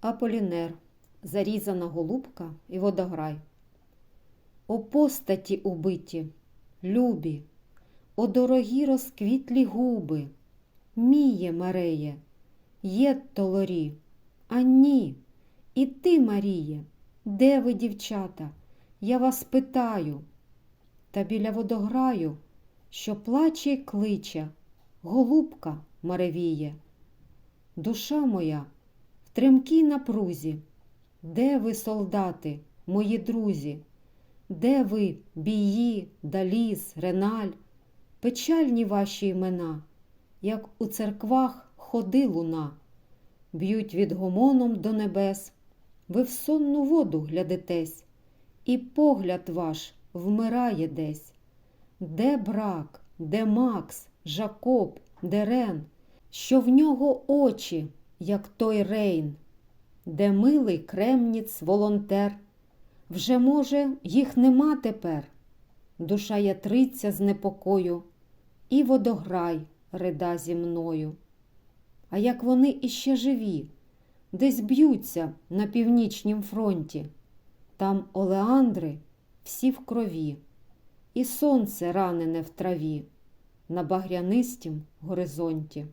Аполінер, зарізана голубка і водограй. О постаті убиті, любі, о дорогі розквітлі губи, міє Мареє, є толорі, а ні, і ти, Маріє, де ви, дівчата? Я вас питаю. Та біля водограю, що плаче й кличе, голубка маревіє. Душа моя тремкій напрузі, де ви, солдати, мої друзі? Де ви, бії, даліс, реналь, печальні ваші імена, як у церквах ходи луна, б'ють від гомоном до небес, ви в сонну воду глядитесь, і погляд ваш вмирає десь. Де брак, де Макс, Жакоб, де Рен, що в нього очі, як той Рейн, де милий кремніц волонтер, вже, може, їх нема тепер. Душа ятриться з непокою, і водограй рида зі мною. А як вони іще живі, десь б'ються на північнім фронті, там олеандри всі в крові, і сонце ранене в траві на багрянистім горизонті.